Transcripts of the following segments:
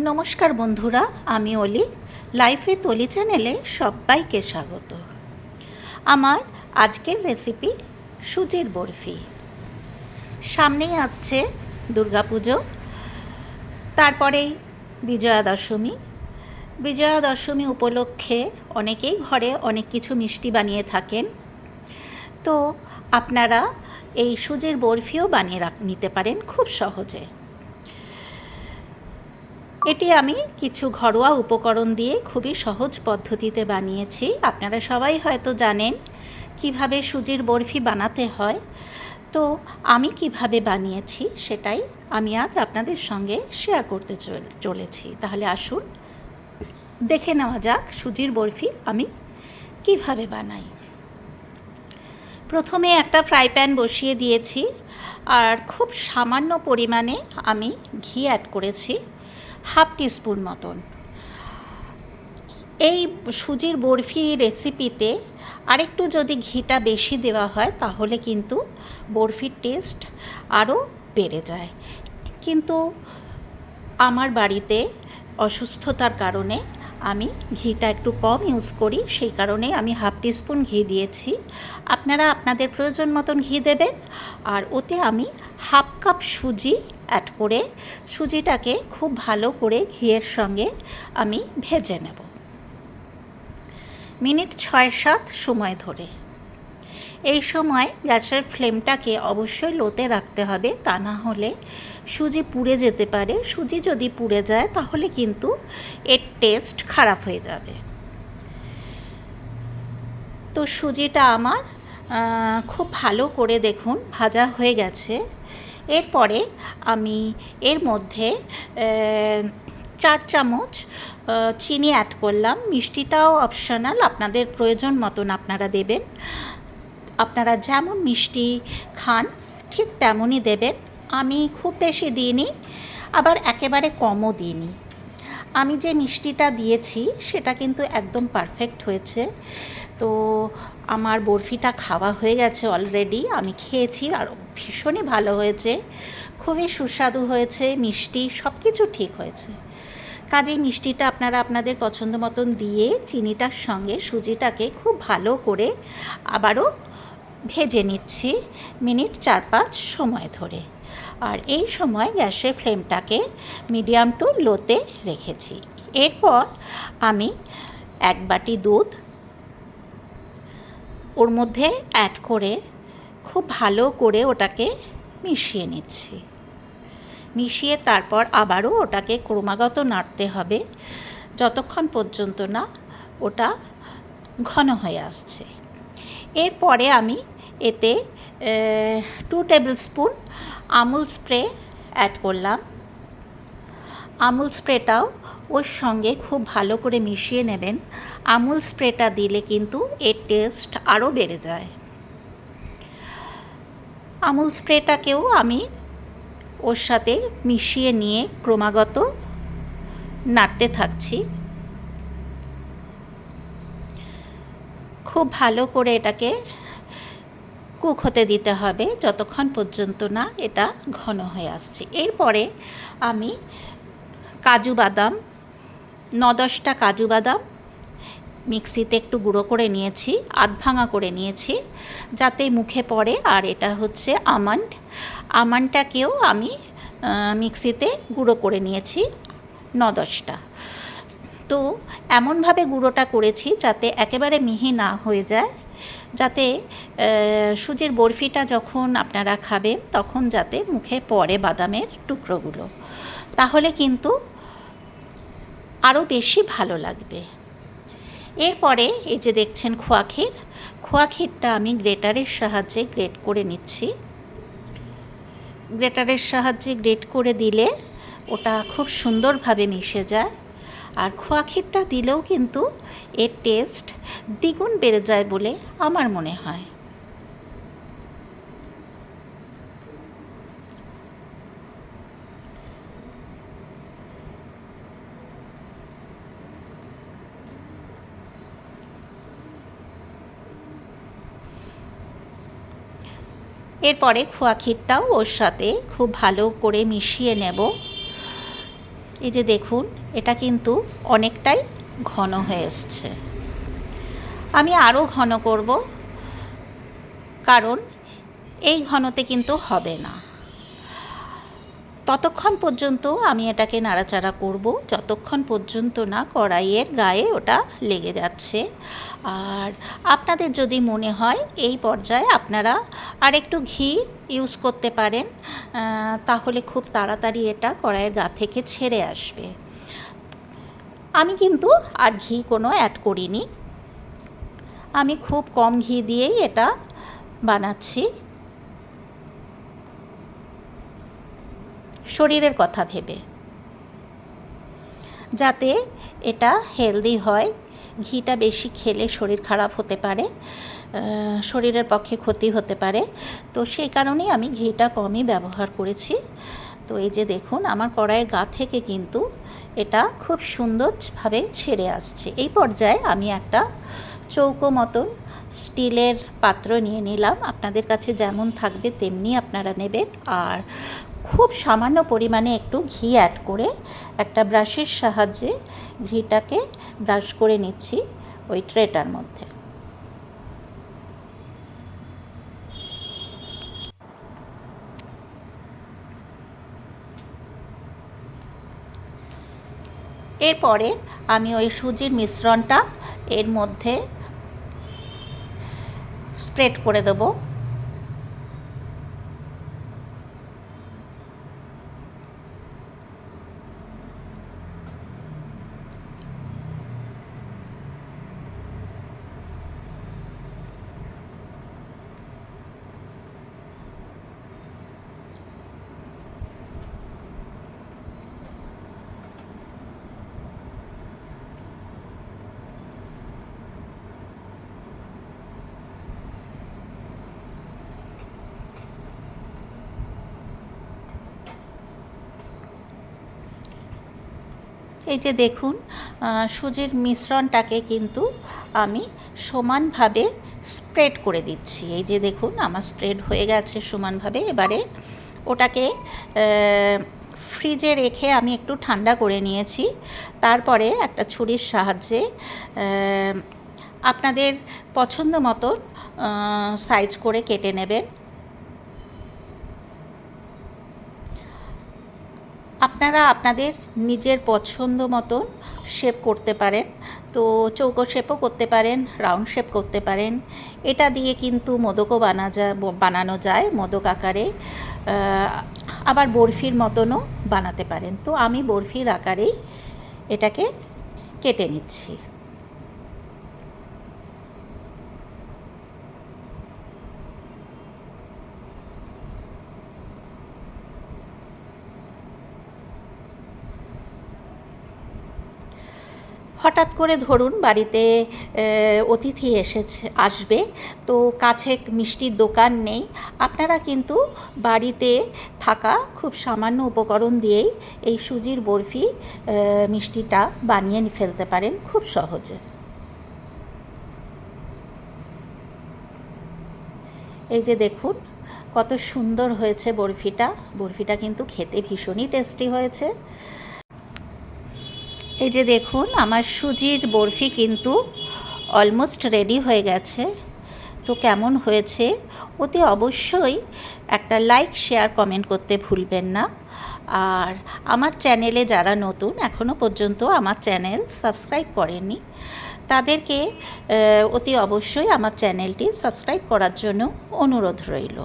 নমস্কার বন্ধুরা, আমি অলি। লাইফে তলি চ্যানেলে সবাইকে স্বাগত। আমার আজকের রেসিপি সুজির বরফি। সামনেই আসছে দুর্গাপুজো। তারপরেই বিজয়া দশমী। বিজয়া দশমী উপলক্ষে অনেকেই ঘরে অনেক কিছু মিষ্টি বানিয়ে থাকেন। তো আপনারা এই সুজির বরফিও বানিয়ে নিতে পারেন খুব সহজে। এটি আমি কিছু ঘরোয়া উপকরণ দিয়ে খুবই সহজ পদ্ধতিতে বানিয়েছি। আপনারা সবাই হয়তো জানেন কীভাবে সুজির বরফি বানাতে হয়। তো আমি কীভাবে বানিয়েছি সেটাই আমি আজ আপনাদের সঙ্গে শেয়ার করতে চল- চলেছি। তাহলে আসুন, দেখে নেওয়া যাক সুজির বরফি আমি কীভাবে বানাই। প্রথমে একটা ফ্রাই প্যান বসিয়ে দিয়েছি, আর খুব সামান্য পরিমাণে আমি ঘি অ্যাড করেছি। হাফ টিস্পুন মতন। এই সুজির বরফি রেসিপিতে আরেকটু যদি ঘিটা বেশি দেওয়া হয়, তাহলে কিন্তু বরফির টেস্ট আরও বেড়ে যায়। কিন্তু আমার বাড়িতে অসুস্থতার কারণে আমি ঘিটা একটু কম ইউজ করি, সেই কারণে আমি হাফ টিস্পুন ঘি দিয়েছি। আপনারা আপনাদের প্রয়োজন মতন ঘি দেবেন। আর ওতে আমি হাফ কাপ সুজি অ্যাড করে সুজিটাকে খুব ভালো করে ঘিয়ের সঙ্গে আমি ভেজে নেব। মিনিট ছয় সাত সময় ধরে। এই সময় গ্যাসের ফ্লেমটাকে অবশ্যই লোতে রাখতে হবে, তা না হলে সুজি পুড়ে যেতে পারে। সুজি যদি পুড়ে যায়, তাহলে কিন্তু এর টেস্ট খারাপ হয়ে যাবে। তো সুজিটা আমার খুব ভালো করে দেখুন, ভাজা হয়ে গেছে। এরপরে আমি এর মধ্যে চার চামচ চিনি অ্যাড করলাম। মিষ্টিটাও অপশনাল আপনাদের প্রয়োজন মতন আপনারা দেবেন। আপনারা যেমন মিষ্টি খান, ঠিক তেমনই দেবেন। আমি খুব বেশি দিইনি, আবার একেবারে কমও দিইনি। আমি যে মিষ্টিটা দিয়েছি, সেটা কিন্তু একদম পারফেক্ট হয়েছে। তো আমার বরফিটা খাওয়া হয়ে গেছে অলরেডি আমি খেয়েছি আর ভীষণই ভালো হয়েছে, খুবই সুস্বাদু হয়েছে, মিষ্টি সব কিছু ঠিক হয়েছে। কাজেই মিষ্টিটা আপনারা আপনাদের পছন্দ মতন দিয়ে চিনিটার সঙ্গে সুজিটাকে খুব ভালো করে আবারও ভেজে নিচ্ছি মিনিট চার পাঁচ সময় ধরে। আর এই সময় গ্যাসের ফ্লেমটাকে মিডিয়াম টু লোতে রেখেছি। এরপর আমি এক বাটি দুধ ওর মধ্যে অ্যাড করে খুব ভালো করে ওটাকে মিশিয়ে নিচ্ছি। মিশিয়ে তারপর আবারও ওটাকে ক্রমাগত নাড়তে হবে। যতক্ষণ পর্যন্ত না ওটা ঘন হয়ে আসছে। এরপরে আমি এতে two tablespoon Amul spray add করলাম। আমুল স্প্রেটাও ওর সঙ্গে খুব ভালো করে মিশিয়ে নেবেন। আমুল স্প্রেটা দিলে কিন্তু এর টেস্ট আরও বেড়ে যায়। আমুল স্প্রেটাকেও আমি ওর সাথে মিশিয়ে নিয়ে ক্রমাগত নাড়তে থাকছি। খুব ভালো করে এটাকে কুক হতে দিতে হবে, যতক্ষণ পর্যন্ত না এটা ঘন হয়ে আসছে। এরপরে আমি কাজু বাদাম ন দশটা কাজু বাদাম মিক্সিতে একটু গুঁড়ো করে নিয়েছি, আধ ভাঙা করে নিয়েছি, যাতে মুখে পড়ে। আর এটা হচ্ছে আমন্ড। আমন্ডটাকেও আমি মিক্সিতে গুঁড়ো করে নিয়েছি ন দশটা তো এমনভাবে গুঁড়োটা করেছি যাতে একেবারে মিহি না হয়ে যায়, যাতে সুজির বরফিটা যখন আপনারা খাবেন তখন যাতে মুখে পড়ে বাদামের টুকরোগুলো। তাহলে কিন্তু আরও বেশি ভালো লাগবে। এরপরে এই যে দেখছেন খোয়া ক্ষীর, খোয়া ক্ষীরটা আমি গ্রেটারের সাহায্যে গ্রেট করে নিচ্ছি। গ্রেটারের সাহায্যে গ্রেট করে দিলে ওটা খুব সুন্দরভাবে মিশে যায়। আর খোয়া ক্ষীরটা দিলেও কিন্তু এর টেস্ট দ্বিগুণ বেড়ে যায় বলে আমার মনে হয়। এরপরে খোয়া ক্ষীরটাও ওর সাথে খুব ভালো করে মিশিয়ে নেব। এই যে দেখুন, এটা কিন্তু অনেকটাই ঘন হয়ে এসছে। আমি আরও ঘন করব, কারণ এই ঘনতে কিন্তু হবে না। ততক্ষণ পর্যন্ত আমি এটাকে নাড়াচাড়া করব। যতক্ষণ পর্যন্ত না কড়াইয়ের গায়ে ওটা লেগে যাচ্ছে। আর আপনাদের যদি মনে হয় এই পর্যায়ে আপনারা আর একটু ঘি ইউজ করতে পারেন তাহলে খুব তাড়াতাড়ি এটা কড়াইয়ের গা থেকে ছেড়ে আসবে। আমি কিন্তু আর ঘি কোনো অ্যাড করিনি। আমি খুব কম ঘি দিয়েই এটা বানাচ্ছি। শরীরের কথা ভেবে। যাতে এটা হেলদি হয়, ঘিটা বেশি খেলে শরীর খারাপ হতে পারে শরীরের পক্ষে ক্ষতি হতে পারে। তো সেই কারণেই আমি ঘিটা কমই ব্যবহার করেছি। তো এই যে দেখুন, আমার কড়াইয়ের গা থেকে কিন্তু এটা খুব সুন্দরভাবে ছেড়ে আসছে। এই পর্যায়ে আমি একটা চৌকো মতন স্টিলের পাত্র নিয়ে নিলাম। আপনাদের কাছে যেমন থাকবে, তেমনি আপনারা নেবেন। আর খুব সামান্য পরিমাণে একটু ঘি অ্যাড করে একটা ব্রাশের সাহায্যে ঘিটাকে ব্রাশ করে নিচ্ছি ওই ট্রেটার মধ্যে। এরপরে আমি ওই সুজির মিশ্রণটা এর মধ্যে স্প্রেড করে দেবো। এই যে দেখুন সুজির মিশ্রণটাকে কিন্তু আমি সমানভাবে স্প্রেড করে দিচ্ছি। এই যে দেখুন, আমার স্প্রেড হয়ে গেছে সমানভাবে। এবারে ওটাকে ফ্রিজে রেখে আমি একটু ঠান্ডা করে নিয়েছি। তারপরে একটা ছুরির সাহায্যে আপনাদের পছন্দ মতো সাইজ করে কেটে নেবেন। আপনারা আপনাদের নিজের পছন্দ মতন শেপ করতে পারেন। তো চৌকো শেপও করতে পারেন রাউন্ড শেপ করতে পারেন। এটা দিয়ে কিন্তু মোদকও বানা যা, বানানো যায় মোদক আকারে। আবার বরফির মতনও বানাতে পারেন। তো আমি বরফির আকারেই এটাকে কেটে নিচ্ছি। হঠাৎ করে ধরুন বাড়িতে অতিথি এসেছে, আসবে, তো কাছে মিষ্টির দোকান নেই। আপনারা কিন্তু বাড়িতে থাকা খুব সামান্য উপকরণ দিয়েই এই সুজির বরফি মিষ্টিটা বানিয়ে ফেলতে পারেন খুব সহজে। এই যে দেখুন, কত সুন্দর হয়েছে বরফিটা। বরফিটা কিন্তু খেতে ভীষণই টেস্টি হয়েছে। এই যে দেখুন, আমার সুজির বরফি কিন্তু অলমোস্ট রেডি হয়ে গেছে। তো কেমন হয়েছে? ওতে অবশ্যই একটা লাইক শেয়ার কমেন্ট করতে ভুলবেন না। আর আমার চ্যানেলে যারা নতুন এখনও পর্যন্ত আমার চ্যানেল সাবস্ক্রাইব করেননি, তাদেরকে অতি অবশ্যই আমার চ্যানেলটি সাবস্ক্রাইব করার জন্য অনুরোধ রইল।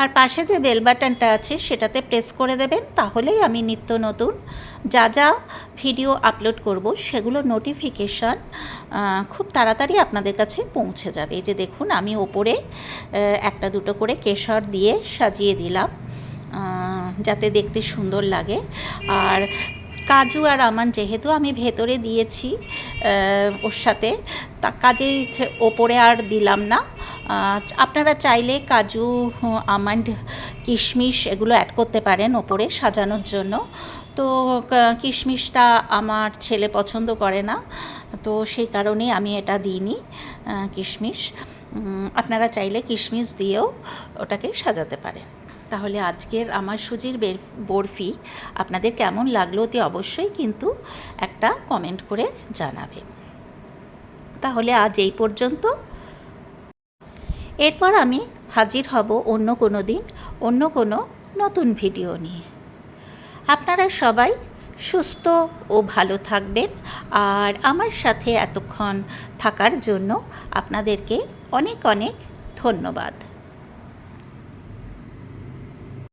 আর পাশে যে বেল বাটনটা আছে সেটাতে প্রেস করে দেবেন, তাহলেই আমি নিত্য নতুন যা যা ভিডিও আপলোড করব সেগুলো নোটিফিকেশান খুব তাড়াতাড়ি আপনাদের কাছে পৌঁছে যাবে। এই যে দেখুন, আমি ওপরে একটা দুটো করে কেশর দিয়ে সাজিয়ে দিলাম যাতে দেখতে সুন্দর লাগে। আর কাজু আর আমান যেহেতু আমি ভেতরে দিয়েছি ওর সাথে, তা কাজেই ওপরে আর দিলাম না। আপনারা চাইলে কাজু আমন্ড কিশমিশ এগুলো অ্যাড করতে পারেন ওপরে সাজানোর জন্য। তো কিশমিশটা আমার ছেলে পছন্দ করে না, তো সেই কারণেই আমি এটা দিইনি কিশমিশ। আপনারা চাইলে কিশমিশ দিয়েও ওটাকে সাজাতে পারেন। তাহলে আজকের আমার সুজির বের- বরফি আপনাদের কেমন লাগল অতি অবশ্যই কিন্তু একটা কমেন্ট করে জানাবেন তাহলে আজ এই পর্যন্ত। এরপর আমি হাজির হব অন্য কোনো দিন, অন্য কোনো নতুন ভিডিও নিয়ে। আপনারা সবাই সুস্থ ও ভালো থাকবেন আর আমার সাথে এতক্ষণ থাকার জন্য আপনাদেরকে অনেক অনেক ধন্যবাদ।